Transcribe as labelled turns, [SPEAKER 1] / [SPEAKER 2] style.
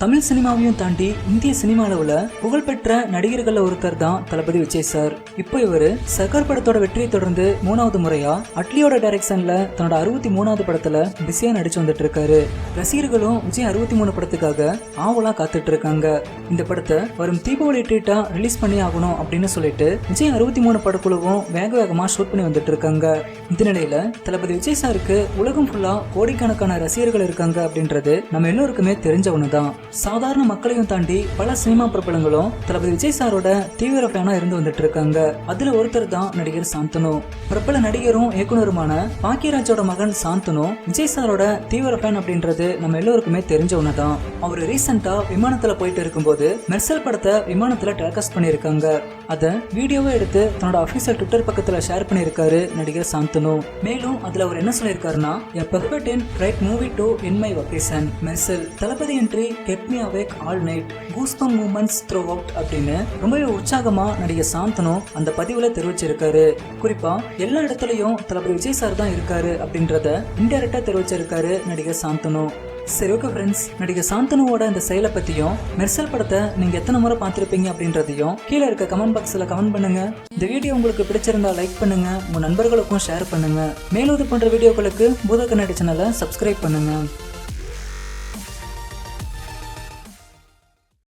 [SPEAKER 1] தமிழ் சினிமாவையும் தாண்டி இந்திய சினிமா அளவுல புகழ்பெற்ற நடிகர்கள் ஒருத்தர் தான் தளபதி விஜய் சார். இப்போ இவரு சர்க்கார் படத்தோட வெற்றியை தொடர்ந்து மூணாவது முறையா அட்லியோட டைரக்ஷன்ல தன்னோட அறுபத்தி மூணாவது படத்துல பிஸியா நடிச்சு வந்துட்டு இருக்காரு ரசிகர்களும் விஜய் அறுபத்தி மூணு படத்துக்காக ஆவலா காத்துட்டு இருக்காங்க இந்த படத்தை வரும் தீபாவளி ட்ரீட்டா ரிலீஸ் பண்ணி ஆகணும் அப்படின்னு சொல்லிட்டு விஜய் அறுபத்தி மூணு படக்குழுவும் வேக வேகமா ஷூட் பண்ணி வந்துட்டு இருக்காங்க இந்த நிலையில தளபதி விஜய் சாருக்கு உலகம் ஃபுல்லா கோடிக்கணக்கான ரசிகர்கள் இருக்காங்க அப்படின்றது நம்ம எல்லோருக்குமே தெரிஞ்ச ஒண்ணுதான். சாதாரண மக்களையும் தாண்டி பல சினிமா பிரபலங்களும் தளபதி விஜய் சாரோட தீவிர ஃபேனா இருந்து வந்துட்டு இருக்காங்க. அதுல ஒருத்தர் தான் நடிகர் சாந்தனு. பிரபல நடிகரும் இயக்குனருமான பாக்கியராஜோட மகன் சாந்தனு விஜய் சாரோட தீவிர ஃபேன் அப்படின்றது நம்ம எல்லோருக்குமே தெரிஞ்ச தான் அவர் ரீசெண்டா விமானத்துல போயிட்டு இருக்கும்போது மெர்சல் படத்தை விமானத்துல டெலிகாஸ்ட் பண்ணியிருக்காங்க. அதை வீடியோவை எடுத்து தன்னோட அபிஷியல் ட்விட்டர் பக்கத்துல ஷேர் பண்ணியிருக்காரு நடிகர் சாந்தனு. மேலும் அதுல அவர் என்ன சொல்லியிருக்காருன்னா a perfect in right movie to in my occasion Mersal Thalapathy entry get me awake all night goosebump moments throughout அப்படின்னு ரொம்பவே உற்சாகமா நடிகர் சாந்தனு அந்த பதிவுல தெரிவிச்சிருக்காரு. குறிப்பா எல்லா இடத்துலயும் தளபதி விஜய் சார் தான் இருக்காரு அப்படின்றத இன்டெரக்டா தெரிவிச்சிருக்காரு நடிகர் சாந்தனு. சரி ஓகே ஃப்ரெண்ட்ஸ் நடிகர் சாந்தனுவோட இந்த செயலை பத்தியும் மெர்சல் படத்தை நீங்க எத்தனை முறை பார்த்துருப்பீங்க அப்படின்றதையும் கீழே இருக்க கமெண்ட் பாக்ஸில் கமெண்ட் பண்ணுங்க. இந்த வீடியோ உங்களுக்கு பிடிச்சிருந்தா லைக் பண்ணுங்க உங்கள் நண்பர்களுக்கும் ஷேர் பண்ணுங்க. மேலும் இது வீடியோக்களுக்கு பூத கண்ணாடி சேனலை சப்ஸ்கிரைப் பண்ணுங்க.